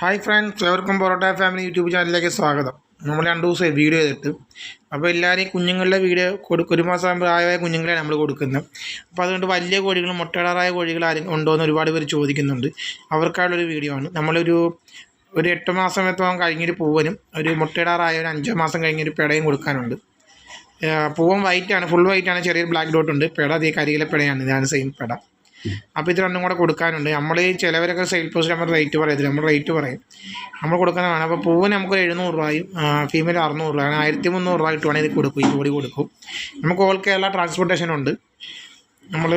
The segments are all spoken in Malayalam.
ഹായ് ഫ്രണ്ട്സ് എവർക്കും പൊറോട്ട ഫാമിലി യൂട്യൂബ് ചാനലിലേക്ക് സ്വാഗതം. നമ്മൾ രണ്ട് ദിവസമായി വീഡിയോ ചെയ്തിട്ട് അപ്പോൾ എല്ലാവരെയും കുഞ്ഞുങ്ങളുടെ വീഡിയോ കൊടുക്കും ഒരു മാസം പ്രായമായ കുഞ്ഞുങ്ങളെ നമ്മൾ കൊടുക്കുന്നത്. അപ്പോൾ അതുകൊണ്ട് വലിയ കോഴികൾ മുട്ടയിടാറായ കോഴികൾ ആരും ഉണ്ടോ എന്ന് ഒരുപാട് പേര് ചോദിക്കുന്നുണ്ട്. അവർക്കായുള്ളൊരു വീഡിയോ ആണ്. നമ്മളൊരു ഒരു എട്ട് മാസം എത്തോളം കഴിഞ്ഞൊരു പൂവനും ഒരു മുട്ടയിടാറായ ഒരു അഞ്ചോ മാസം കഴിഞ്ഞൊരു പിടയും കൊടുക്കാനുണ്ട്. പൂവൻ വൈറ്റാണ് ഫുൾ വൈറ്റാണ് ചെറിയൊരു ബ്ലാക്ക് ഡോട്ട് ഉണ്ട്. പിട അതേ കരിയിലെ പിടയാണ് ഇതാണ് സെയിം പെട. അപ്പോൾ ഇത് രണ്ടും കൂടെ കൊടുക്കാനുണ്ട്. നമ്മൾ ചിലവരൊക്കെ സെയിൽ പോസ്റ്റ് നമ്മൾ റേറ്റ് പറയത്തില്ല? നമ്മൾ റേറ്റ് പറയും. നമ്മൾ കൊടുക്കുന്നതാണ് അപ്പോൾ പൂവിന് നമുക്ക് എഴുന്നൂറ് രൂപയും ഫീമെയിൽ അറുന്നൂറ് അങ്ങനെ ആയിരത്തി മുന്നൂറ് രൂപ കിട്ടുവാണെങ്കിൽ ഇത് കൊടുക്കും. ഈ ജോഡി കൊടുക്കും. നമുക്ക് ഓൾ കേരള ട്രാൻസ്പോർട്ടേഷൻ ഉണ്ട്. നമ്മൾ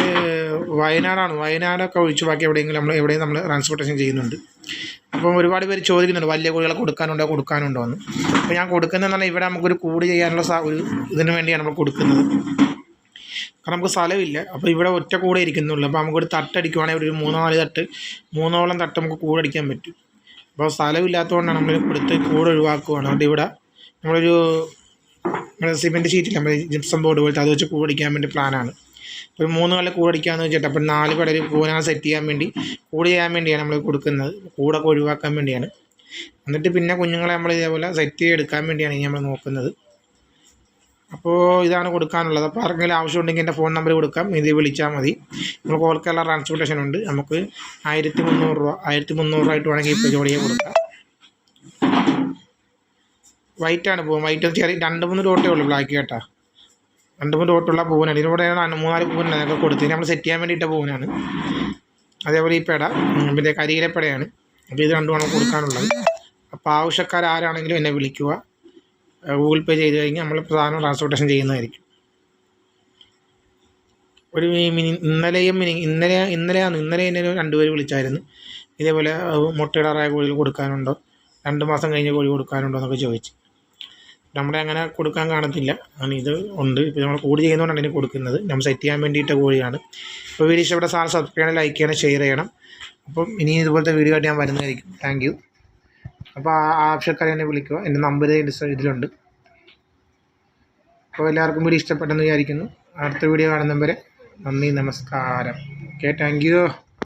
വയനാടാണ്. വയനാടൊക്കെ ഒഴിച്ച് ബാക്കി എവിടെയെങ്കിലും നമ്മൾ എവിടെയും നമ്മൾ ട്രാൻസ്പോർട്ടേഷൻ ചെയ്യുന്നുണ്ട്. അപ്പം ഒരുപാട് പേര് ചോദിക്കുന്നുണ്ട് വലിയ കോഴികളെ കൊടുക്കാനുണ്ടോ? കൊടുക്കാനുണ്ടോ എന്ന് അപ്പോൾ ഞാൻ കൊടുക്കുന്നതെന്ന് പറഞ്ഞാൽ ഇവിടെ നമുക്കൊരു കൂട് ചെയ്യാനുള്ള ഒരു ഇതിന് വേണ്ടിയാണ് നമ്മൾ കൊടുക്കുന്നത്. കാരണം നമുക്ക് സ്ഥലമില്ല. അപ്പോൾ ഇവിടെ ഒറ്റ കൂടെ ഇരിക്കുന്നുള്ളൂ. അപ്പോൾ നമുക്കൊരു തട്ടടിക്കുവാണെങ്കിൽ ഒരു മൂന്നോ നാല് തട്ട് മൂന്നോളം തട്ട് നമുക്ക് കൂടടിക്കാൻ പറ്റും. അപ്പോൾ സ്ഥലമില്ലാത്തതുകൊണ്ടാണ് നമ്മൾ കൊടുത്ത് കൂട് ഒഴിവാക്കുകയാണ്. അതുകൊണ്ട് ഇവിടെ നമ്മളൊരു നമ്മുടെ സിമെന്റ് ഷീറ്റില്ല. നമ്മൾ ജിപ്സം ബോർഡ് പോലത്തെ അത് വെച്ച് കൂടടിക്കാൻ വേണ്ടി പ്ലാനാണ്. ഒരു മൂന്ന് കൊല്ലം കൂടടിക്കാമെന്ന് വെച്ചിട്ട് അപ്പോൾ നാല് പേരെ പൂവിനെ സെറ്റ് ചെയ്യാൻ വേണ്ടി കൂട് ചെയ്യാൻ വേണ്ടിയാണ് നമ്മൾ കൊടുക്കുന്നത്. കൂടൊക്കെ ഒഴിവാക്കാൻ വേണ്ടിയാണ്. എന്നിട്ട് പിന്നെ കുഞ്ഞുങ്ങളെ നമ്മൾ ഇതേപോലെ സെറ്റ് ചെയ്തെടുക്കാൻ വേണ്ടിയാണ് ഇനി നമ്മൾ നോക്കുന്നത്. അപ്പോൾ ഇതാണ് കൊടുക്കാനുള്ളത്. അപ്പോൾ ആർക്കെങ്കിലും ആവശ്യമുണ്ടെങ്കിൽ എന്റെ ഫോൺ നമ്പർ കൊടുക്കാം. ഇത് വിളിച്ചാൽ മതി. നമുക്ക് ഓൾ കേരള ട്രാൻസ്പോർട്ടേഷൻ ഉണ്ട്. നമുക്ക് ആയിരത്തി മുന്നൂറ് രൂപ ആയിരത്തി മുന്നൂറ് രൂപ ആയിട്ട് വേണമെങ്കിൽ ഇപ്പോൾ ജോഡിയെ കൊടുക്കാം. വൈറ്റാണ് പൂവൻ വൈറ്റ് ചെറിയ രണ്ട് മൂന്ന് ഡോട്ടേ ഉള്ളൂ ബ്ലാക്ക് കേട്ടാ. രണ്ട് മൂന്ന് ഡോട്ടുള്ള പൂവനാണ് ഇതിലൂടെ മൂന്നാൽ പൂവനാണ് ഞങ്ങൾക്ക് കൊടുത്തത്. നമ്മൾ സെറ്റ് ചെയ്യാൻ വേണ്ടിയിട്ട പൂവനാണ് അതേപോലെ ഈ പേട പിന്നെ കരിയിലെ പേടയാണ് അപ്പോൾ ഇത് രണ്ടുമാണ് കൊടുക്കാനുള്ളത്. അപ്പോൾ ആവശ്യക്കാർ ആരാണെങ്കിലും എന്നെ വിളിക്കുക. ഗൂഗിൾ പേ ചെയ്ത് കഴിഞ്ഞാൽ നമ്മൾ പ്രധാന ട്രാൻസ്പോർട്ടേഷൻ ചെയ്യുന്നതായിരിക്കും. ഒരു മിനി- ഇന്നലെയും മിനി- ഇന്നലെ ഇന്നലെയാണ് ഇന്നലെ എന്നെ ഒരു രണ്ടുപേര് വിളിച്ചായിരുന്നു. ഇതേപോലെ മുട്ടയിടാറായ കോഴികൾ കൊടുക്കാനുണ്ടോ? രണ്ട് മാസം കഴിഞ്ഞ് കോഴി കൊടുക്കാനുണ്ടോ എന്നൊക്കെ ചോദിച്ചു. നമ്മുടെ അങ്ങനെ കൊടുക്കാൻ കാണത്തില്ല. അങ്ങനെ ഇത് ഉണ്ട്. ഇപ്പോൾ നമ്മൾ കൂടി ചെയ്യുന്നതുകൊണ്ടാണ് അതിന് കൊടുക്കുന്നത്. നമ്മൾ സെറ്റ് ചെയ്യാൻ വേണ്ടിയിട്ട കോഴിയാണ്. ഇപ്പോൾ വീഡിയോ ഇഷ്ടപ്പെട്ട സാധനം സബ്സ്ക്രൈബ് ചെയ്യണം ലൈക്ക് ചെയ്യണം ഷെയർ ചെയ്യണം. അപ്പം ഇനി ഇതുപോലത്തെ വീഡിയോ ആയിട്ട് ഞാൻ വരുന്നതായിരിക്കും. താങ്ക് അപ്പോൾ ആ ആവശ്യക്കാരെ എന്നെ വിളിക്കുക എന്റെ നമ്പർ ഇതിലുണ്ട്. അപ്പോൾ എല്ലാവർക്കും കൂടി ഇഷ്ടപ്പെട്ടെന്ന് വിചാരിക്കുന്നു. അടുത്ത വീഡിയോ കാണുന്നവരെ നന്ദി നമസ്കാരം. Okay thank you